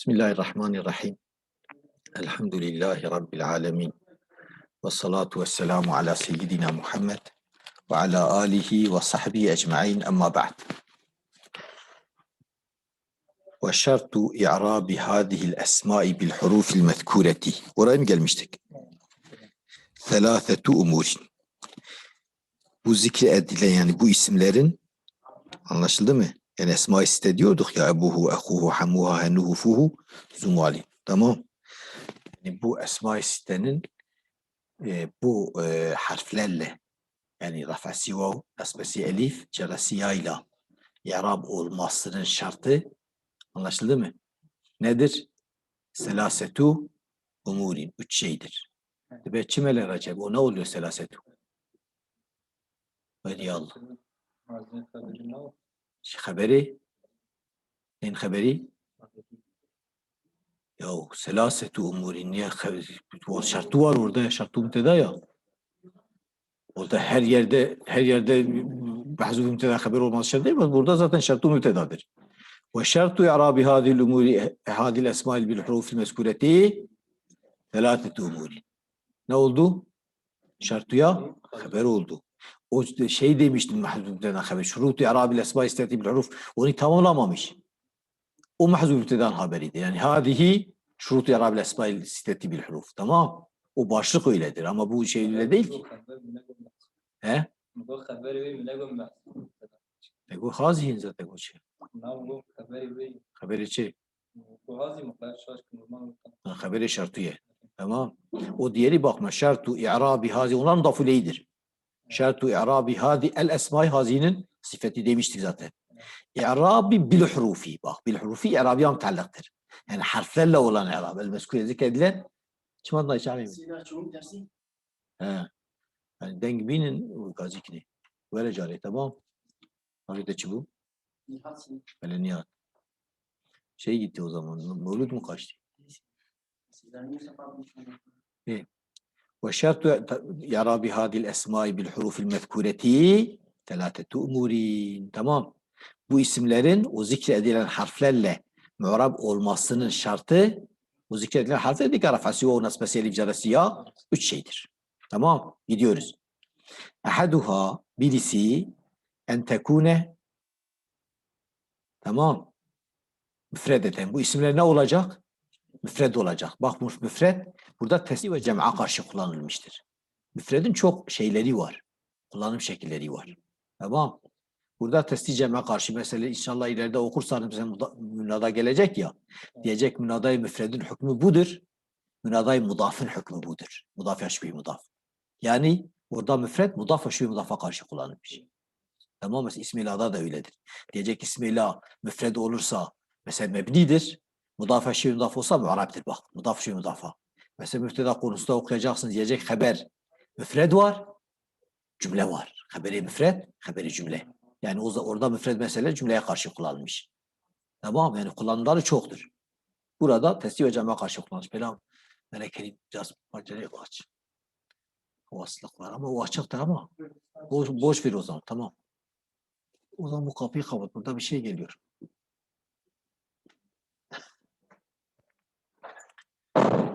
Bismillahirrahmanirrahim. Elhamdülillahi Rabbil alemin. Ve salatu ve selamu ala seyyidina Muhammed ve ala alihi ve sahbihi ecma'in emma ba'd. Ve şartu i'rabi hadihil esma'i bil hurufil mezkureti. Oraya mı gelmiştik? Selâfetu umurin. Bu zikri edilen yani bu isimlerin anlaşıldı mı? Yani esma istediyorduk ya ebuhu, ehuhu, hamuha, henuhu, fuhu, zumali. Tamam. Yani bu esma sitenin e, bu e, harflerle yani rafasi vav, nasbesi elif, ceresi yayla yarab olmasının şartı anlaşıldı mı? Nedir? Selasetu umurin. Üç şeydir. Ve çimele recep. O ne oluyor selasetu? Ve Allah. Haberi neyin haberi ya selasetu umurin o şartı var orada ya şartı müteda ya orada her yerde her yerde mahzuf müteda haber olmaz şart değil mi? Burada zaten şartı mütedadır. Ve şartu i'rabi hadhihi umuri hadhihi esma'il bil hurufil mezkureti selasetu umurin. Ne oldu? Şartıya haber oldu o şey demiştim mahzubden haber. Şurut-i Arabil esma isteti bil huruf. Onu tamamlamamış. O mahzubden haberiydi. Yani hadihi şurut-i Arabil esma isteti bil huruf. Tamam. O başlık öyledir ama bu şey öyle değil ki. He? Tego hazihin zaten o şey. Haberi şey. Ha, Haberi şartıye. Tamam. O diğeri bakma şartu i'rabi hazi onların da fuleydir. Şertu i'rabi hadi el esmai hazinin sıfeti demiştik zaten. İ'rabi bil hurufi. Bak bil hurufi i'rabiye mutallıktır. Yani harflerle olan i'rab. El meskure zikredilen kim adına işaret mi? He. Yani denk binin gazikni. Böyle cari tamam. Harita çubuğu. Böyle nihat. Şey gitti o zaman. Mevlüt mu kaçtı? Ve şertu yara bihadil esmai bil hurufil mezkureti telâtetu umurin. Tamam. Bu isimlerin o zikredilen harflerle mu'rab olmasının şartı o zikredilen harfler dikara fasiyonu nasbesiyle ya üç şeydir. Tamam. Gidiyoruz. Ahaduha birisi en tekune tamam müfredeten. Bu isimler ne olacak? Müfred olacak. Bak müfred Burada tesli ve cem'a karşı kullanılmıştır. Müfredin çok şeyleri var. Kullanım şekilleri var. Tamam. Burada tesli cem'a karşı mesela inşallah ileride okursanız mesela münada gelecek ya. Diyecek münaday müfredin hükmü budur. Münaday mudafın hükmü budur. Mudaf yaşbih mudaf. Yani orada müfred mudaf yaşbih mudafa karşı kullanılmış. Tamam mesela İsmila'da da öyledir. Diyecek İsmila müfred olursa mesela mebnidir. Mudaf yaşbih mudaf olsa mu'arabdir bak. Mudaf yaşbih mudafa. Mesela müfteda konusunda okuyacaksınız diyecek haber. Müfred var, cümle var. Haberi müfred, haberi cümle. Yani orada müfred mesele cümleye karşı kullanılmış. Tamam yani kullanımları çoktur. Burada teslim ve karşı kullanılmış. Belam melekenin biraz macerayı aç. O aslık var ama o açıktır ama boş, boş bir o zaman tamam. O zaman bu kapıyı kapat. Burada bir şey geliyor.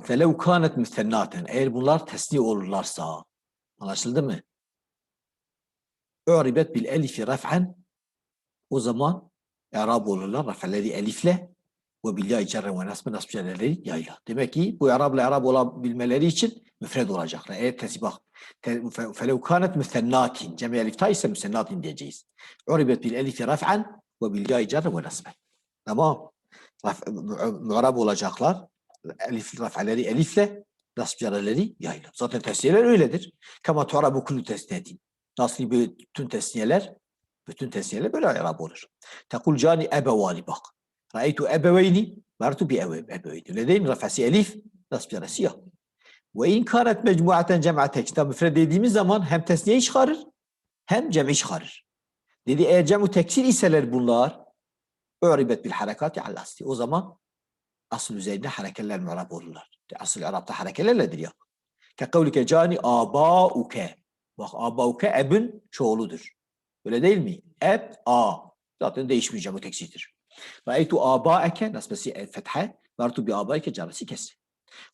felev kânet müstennâten. Eğer bunlar tesni olurlarsa. Anlaşıldı mı? Öribet bil elifi ref'en. O zaman Arap olurlar. Refeleri elifle ve bil yay ve nasbı nasb cerreleri yayla. Demek ki bu Arapla Arap olabilmeleri için müfred olacaklar. Eğer tesibah. Felev kânet müstennâtin. Cemi elifta ise müstennâtin diyeceğiz. Öribet bil elifi ref'en ve bil yay ve nasbı. Tamam. Mu'rab olacaklar elif raf'aleri elifle, nasb cereleri yayla. Zaten tesniyeler öyledir. Kama tu'rabu kullu tesniyetin. Nasıl bütün tesniyeler, bütün tesniyeler böyle arab olur. Tekul cani ebevani bak. Ra'eytu ebeveyni, mertu bi ebeveyni. Öyle değil mi? Raf'asi elif, nasb ceresi ya. Ve in kânet mecmuaten cem'aten. Kitap müfred dediğimiz zaman hem tesniyeyi çıkarır, hem cem'i çıkarır. Dedi eğer cem'u teksir iseler bunlar, öğribet bil harekati allasti. O zaman asıl üzerinde harekeler mu'rab olurlar. Asıl Arap'ta harekelerledir ya. Ke kavlike cani abauke. Bak abauke ebün çoğuludur. Öyle değil mi? Eb, a. Zaten değişmeyeceğim o teksidir. Ra'ytu abaeke nasbesi e, fethe. Martu bi abaeke camisi kesin.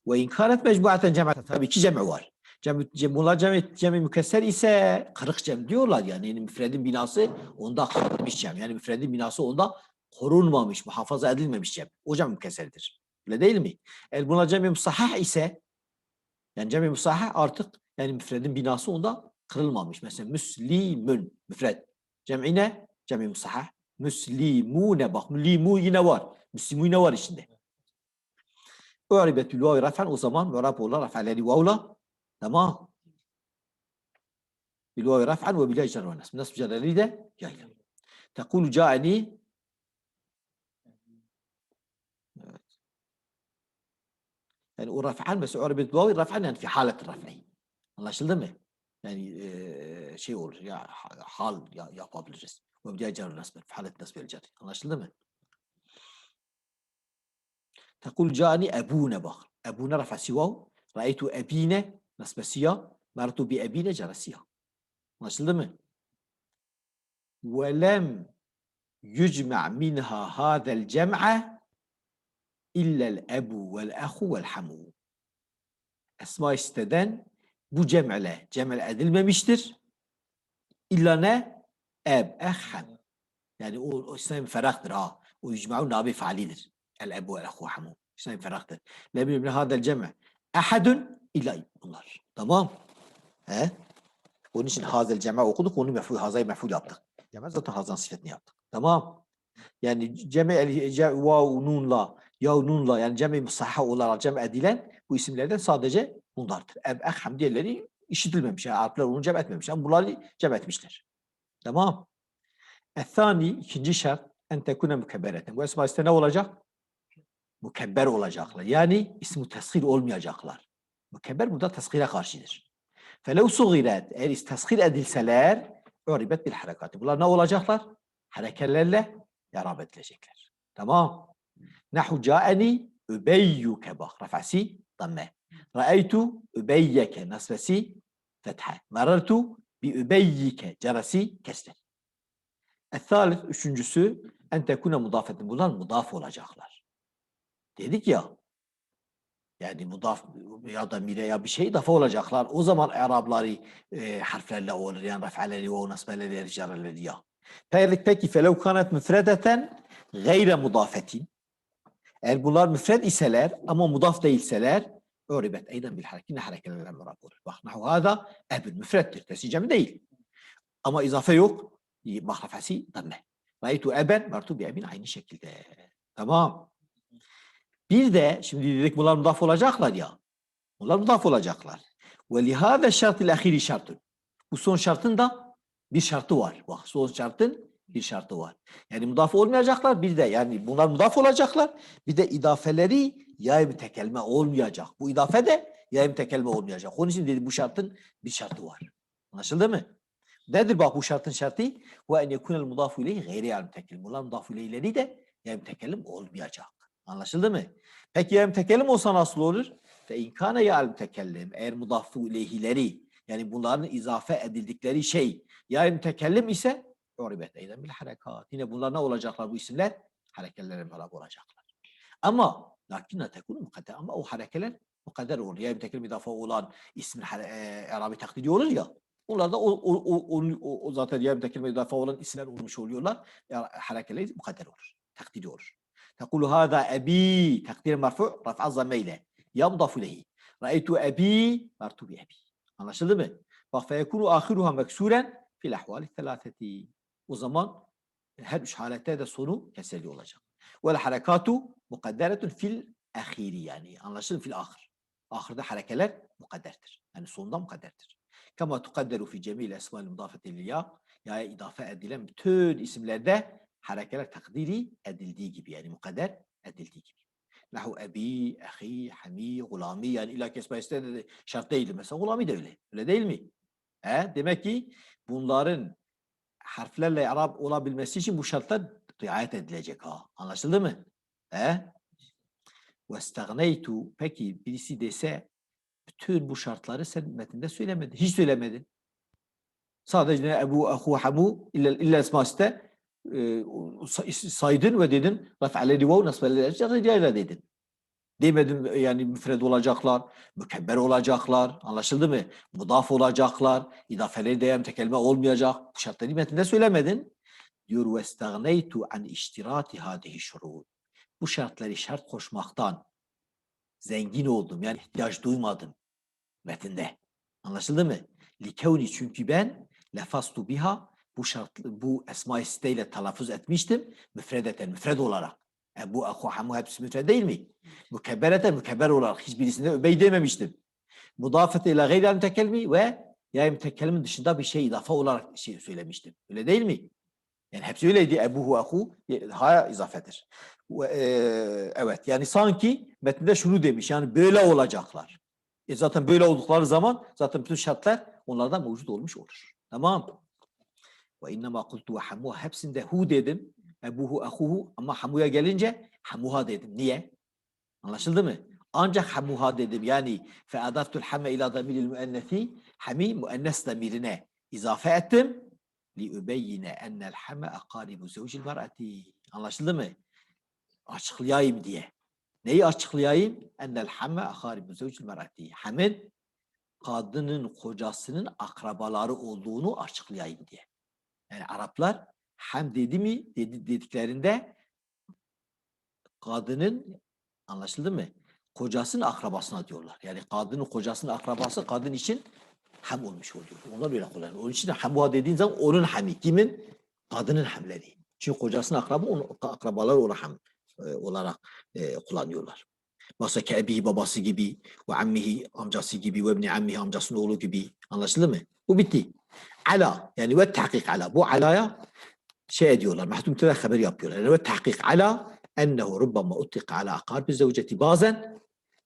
Ve inkaret mecbuaten cematen. Tabii ki cem'i var. Cem, cem, bunlar cem, cem mükesser ise kırık cem diyorlar yani. yani müfredin binası onda kırılmış cem. Yani müfredin binası onda korunmamış, muhafaza edilmemiş cem. O cem mükesserdir. Öyle değil mi? El buna cem-i musahhah ise yani cem-i musahhah artık yani müfredin binası onda kırılmamış. Mesela müslimün müfred. Cem'i ne? Cem-i musahhah. Müslimune bak. Limu yine var. Müslimu yine var içinde. Öğribetül vav rafen o zaman ve rab olur raf'aleri vavla. Tamam. Bil vav raf'an ve bilay cer ve nasb. Nasb cerleri de yayla. Tekulu ca'ani يعني رفعان بس عربت رفعا يعني في حالة الرفع الله يسلمه يعني آه، شيء يقول يا حال يا يا قابل الجسم. وبدي اجر نسبه في حالة نسبه الجار الله يسلمه تقول جاءني أبونا بخر أبونا رفع سواه رأيت أبينا نسب سيا مرت بأبينا جرى سيا. الله يسلمه ولم يجمع منها هذا الجمع illel ebu vel ehu vel hamu. Esma-i siteden bu cem'le cem'le edilmemiştir. İlla ne? Eb, ehem. Ah, yani o, o İslam'ın ferahtır ha. O icma'un nabi faalidir. El ebu vel ehu hamu. İslam'ın ferahtır. Lem yümne hadel cem'e. Ehadun illa bunlar. Tamam. He? Onun için hazel cem'e okuduk. Onu meful, hazayı meful yaptık. Cem'e zaten hazan sıfatını yaptık. Tamam. Yani cem'e el vav nunla ya nunla yani cem'i musahha olarak cem edilen bu isimlerden sadece bunlardır. Eb, eham diğerleri işitilmemiş. Yani Araplar onu cem etmemiş. Ama bunları cem etmişler. Tamam. Ethani ikinci şart en tekune mükebbereten. Bu esma iste ne olacak? Mükebber olacaklar. Yani ismi teshir olmayacaklar. Mükebber burada teshire karşıdır. Felev sugiret eğer teshir edilseler öribet bil harekatı. Bunlar ne olacaklar? Harekelerle yarab edilecekler. Tamam. Nahu ca'eni übeyyüke bak. Rafasi damme. Ra'eytu übeyyeke nasvesi fethe. Marartu bi übeyyike ceresi kesre. Ethalif üçüncüsü en tekune mudafetin bunlar mudaf olacaklar. Dedik ya yani mudaf ya da mire ya bir şey dafa olacaklar. O zaman Arapları e, harflerle olur. Yani raf'aleri ve nasbeleri ricaleri ya. Peki, peki felev kanet müfredeten gayre mudafetin. Eğer müfred iseler ama mudaf değilseler öğribet eyden bil hareket. Yine harekelerle olur. Bak nahu hada ebül müfreddir. Tesicemi değil. Ama izafe yok. Mahrafesi damme. Raytu eben mertu bi ebin aynı şekilde. Tamam. Bir de şimdi dedik bunlar mudaf olacaklar ya. Bunlar mudaf olacaklar. Ve lihâze şartil ahiri şartın. Bu son şartın da bir şartı var. Bak son şartın bir şartı var. Yani mudaf olmayacaklar bir de yani bunlar mudaf olacaklar. Bir de idafeleri ya mütekelme olmayacak. Bu idafe de ya mütekelme olmayacak. Onun için dedi bu şartın bir şartı var. Anlaşıldı mı? Nedir bak bu şartın şartı? Ve en yekunel mudafu ileyhi gayri ya mütekellim. Bunlar mudafu ileyhileri de ya mütekellim olmayacak. Anlaşıldı mı? Peki ya mütekellim olsa nasıl olur? Fe inkâne ya mütekellim. Eğer mudafu ileyhileri yani bunların izafe edildikleri şey ya mütekellim ise uribet eyden bil harekat. Yine bunlar ne olacaklar bu isimler? Hareketlere beraber olacaklar. Ama lakinne tekunu mukadder. Ama o harekeler mukadder olur. Ya mütekellim idafe olan ismin e, Arabi taklidi olur ya. Onlar da o, o, o, o, o, o zaten ya mütekellim idafe olan isimler olmuş oluyorlar. Ya, harekeler mukadder olur. Takdiri olur. تقول هذا أبي تقدير مرفوع رفع ضميله يضاف إليه رأيت أبي مرت بأبي anlaşıldı mı? Bak feyekunu ahiruha meksuren fil ahvali thelâtheti. O zaman her üç halette de sonu kesreli olacak. Vel harekatu mukadderetun fil ahiri yani anlaşıldı fil ahir. Ahirde harekeler mukadderdir. Yani sonunda mukadderdir. Kama tukadderu fi cemil esma'l mudafeti ya ya idafe edilen bütün isimlerde harekeler takdiri edildiği gibi yani mukadder edildiği gibi. Nahu ebi, ahi, hami, gulami yani illa kesme istedi şart değil. Mesela gulami de öyle. Öyle değil mi? He? Demek ki bunların harflerle Arap olabilmesi için bu şartlar riayet edilecek ha. Anlaşıldı mı? He? وَاسْتَغْنَيْتُ Peki birisi dese bütün bu şartları sen metinde söylemedin. Hiç söylemedin. Sadece ne Ebu, Ahu, Hamu illa, illa esma iste e, say- saydın ve dedin raf'ale vav nasbele dedin. Demedim e, yani müfred olacaklar, mükebber olacaklar, anlaşıldı mı? Mudaf olacaklar, idafeleri değer tekelme olmayacak. Bu şartları metninde söylemedin. Diyor ve estagneytu an iştirati hadihi şurut. Bu şartları şart koşmaktan zengin oldum. Yani ihtiyaç duymadım metinde. Anlaşıldı mı? Likevni çünkü ben lefastu biha bu şartlı bu esma-i siteyle telaffuz etmiştim. Müfredeten, müfred olarak. E bu ahu hamu hepsi müfred değil mi? Mükebbereten, mükebber olarak hiçbirisinde öbey dememiştim. Mudafete ile gayri mütekelmi ve ya mütekelimin dışında bir şey idafe olarak şey söylemiştim. Öyle değil mi? Yani hepsi öyleydi. Ebuhu ahu ha izafedir. E, evet yani sanki metninde şunu demiş yani böyle olacaklar. E zaten böyle oldukları zaman zaten bütün şartlar onlardan mevcut olmuş olur. Tamam. Ve innema kultu ve hamuha hepsinde hu dedim. Ebuhu ahuhu ama hamuya gelince hamuha dedim. Niye? Anlaşıldı mı? Ancak hamuha dedim. Yani fe adaftul hame ila damiril müennesi hami müennes damirine izafe ettim. Li übeyyine ennel hame akaribu zevcil mer'ati. Anlaşıldı mı? Açıklayayım diye. Neyi açıklayayım? Ennel hame akaribu zevcil mer'ati. Hamin kadının kocasının akrabaları olduğunu açıklayayım diye. Yani Araplar hem dedi mi dedi, dediklerinde kadının anlaşıldı mı? Kocasının akrabasına diyorlar. Yani kadının kocasının akrabası kadın için hem olmuş oluyor. Onlar öyle kullanıyor. Onun için de hamuha dediğin zaman onun hemi. Kimin? Kadının hemleri. Çünkü kocasının akrabı, onun akrabaları ona hem e, olarak e, kullanıyorlar. Mesela kebihi babası gibi ve ammihi amcası gibi ve ibni ammihi amcasının oğlu gibi. Anlaşıldı mı? Bu bitti. Ala yani ve tahkik ala. Bu alaya şey ediyorlar. Mahdum tüve haber yapıyorlar. Yani tahkik ala ennehu rubbama utika ala akarbi zevceti. Bazen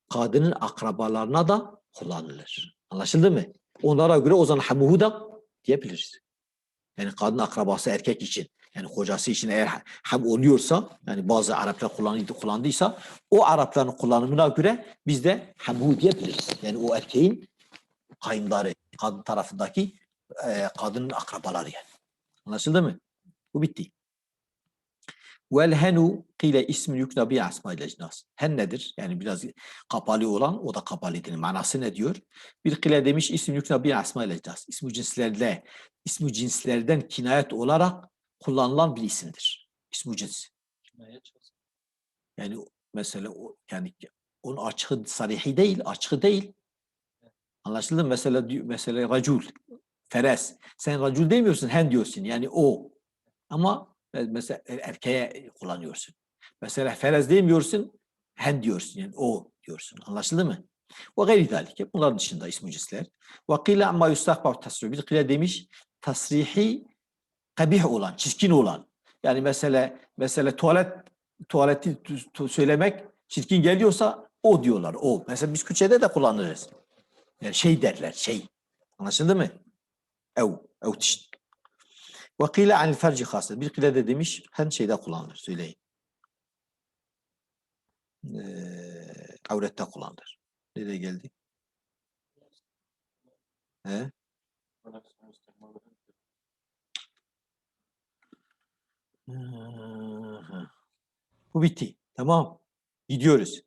kadının akrabalarına da kullanılır. Anlaşıldı mı? Onlara göre o zaman hamuhu da diyebiliriz. Yani kadın akrabası erkek için yani kocası için eğer hem oluyorsa yani bazı Araplar kullandı, kullandıysa o Arapların kullanımına göre biz de hamuhu diyebiliriz. Yani o erkeğin kayınları, kadın tarafındaki e, kadının akrabaları yani. Anlaşıldı mı? Bu bitti. Vel henu kile ismi yukna bi asmail ecnas. Hen nedir? Yani biraz kapalı olan o da kapalıdır. Manası ne diyor? Bir kile demiş isim yukna bi asmail ecnas. İsmi cinslerle ismi cinslerden kinayet olarak kullanılan bir isimdir. İsmi cins. Yani mesela o yani onun açığı sarihi değil, açığı değil. Anlaşıldı mı? Mesela mesela racul, feres. Sen racul demiyorsun, hen diyorsun. Yani o. Ama e, mesela er- erkeğe kullanıyorsun. Mesela ferez demiyorsun, hen diyorsun. Yani o diyorsun. Anlaşıldı mı? Ve gayri zalike. Bunlar dışında ismi cinsler. Ve kıyla amma yustakbar tasrih. Bir kıyla demiş tasrihi kabih olan, çirkin olan. Yani mesela mesela tuvalet tuvaleti söylemek çirkin geliyorsa o diyorlar. O. Mesela biz Kürtçe'de de kullanırız. Yani şey derler, şey. Anlaşıldı mı? Ev, ev tişt. Ve kıyla anil ferci khası. Bir kıyla de demiş, her şeyde kullanılır. Söyleyin. Ee, avrette kullanılır. Nereye geldi? He? Bu bitti. Tamam. Gidiyoruz.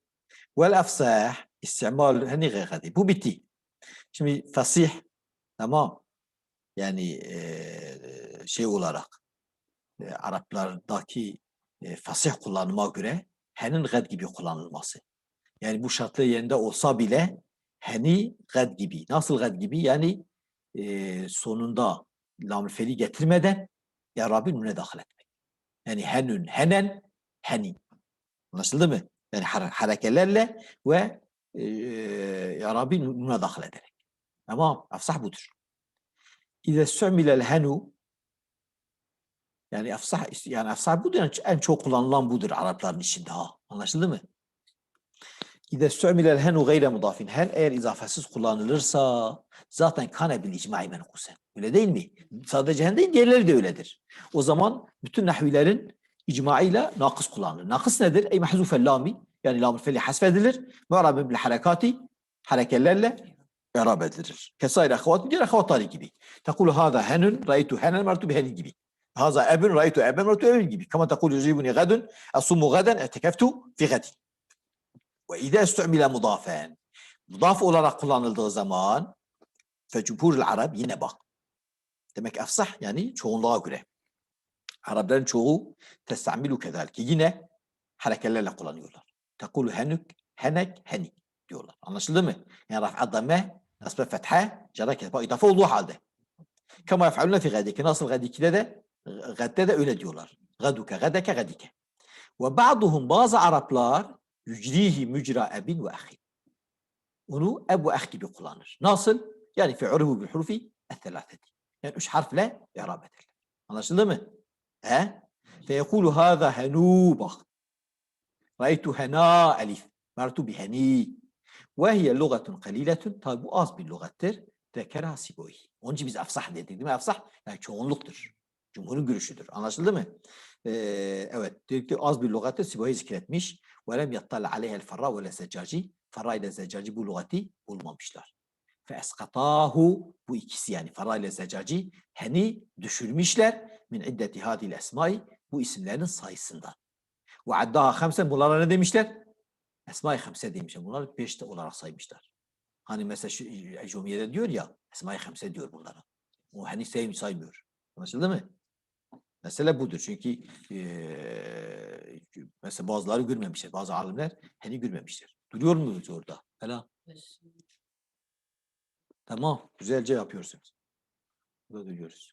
Vel afsah istimal hani gayri. Bu bitti. Şimdi fasih tamam. Yani eee, şey olarak e, Araplardaki e, fasih kullanıma göre henin gad gibi kullanılması. Yani bu şartlar yerinde olsa bile heni gad gibi. Nasıl gad gibi? Yani e, sonunda lam feli getirmeden ya Rabbi nüne dahil etmek. Yani henün, henen, heni. Anlaşıldı mı? Yani har- harekelerle ve e, ya Rabbi nüne dahil ederek. Tamam. Afsah budur. İze su'milel henu yani afsah yani afsah budur yani en çok kullanılan budur Arapların içinde ha. Anlaşıldı mı? İze su'milel henu gayre mudafin. Hen eğer izafesiz kullanılırsa zaten kane bil icma'i menkusen. Öyle değil mi? Sadece hen değil diğerleri de öyledir. O zaman bütün nahvilerin icmaıyla nakıs kullanılır. Nakıs nedir? Ey mahzufel lami yani lamül feli hasfedilir. Mu'rabın bil harekati harekelerle beraberdir. Kesaire ahavat diğer ahavatları gibi. Takulu hâza henün raytu henen martu bihenin gibi. Hâza ebün raytu eben martu eben gibi. Kama takulu zibuni gadun asumu gaden etekeftu fi gadi. Ve idâ istu'mile mudafen. Mudaf olarak kullanıldığı zaman fecumhurul arab yine bak. Demek efsah yani çoğunluğa göre. Arapların çoğu testamilu kezalike. Yine harekelerle kullanıyorlar. Takulu henük, henek, henik diyorlar. Anlaşıldı mı? Yani raf'a dame nasbe fetha, cerra kesba idafe olduğu halde. Kama yef'aluna fi gadike. Nasıl gadikide de, gadde de öyle diyorlar. Gaduke, gadeke, gadike. Ve ba'duhum bazı Araplar yücrihi mücra ebin ve ahin. Onu ebu ah gibi kullanır. Nasıl? Yani fi'uruhu bil hurufi el-thelâtheti. Yani üç harfle i'rab ederler. Anlaşıldı mı? He? Feyekulu hâzâ henû bak. Ra'ytu henâ elif. Mertu biheni. Hiye lugatun kaliletun. Tabi bu az bir lugattır. Zekera sibohi. Onun için biz afsah dedik değil mi? Afsah yani çoğunluktur. Cumhurun görüşüdür. Anlaşıldı mı? Ee, evet. Dedik ki az bir lugattır. Sibohi zikretmiş. Yattala aleyhel ferra ve le seccaci. Ferra ile Zeccaci bu lügati bulmamışlar. Fe eskatahu bu ikisi yani Ferra ile Zeccaci heni düşürmüşler min iddeti hadil esmai bu isimlerin sayısından. Ve addaha hamsen bunlara ne demişler? Esma-i hamse demişler. Bunları beşte olarak saymışlar. Hani mesela şu Ecomiye'de diyor ya Esma-i hamse diyor bunlara. O hani say- saymıyor. Anlaşıldı mı? Mesele budur. Çünkü eee mesela bazıları görmemişler. Bazı alimler hani görmemişler. Duruyor muyuz orada? Ela. Tamam. Güzelce yapıyorsunuz. Burada duruyoruz.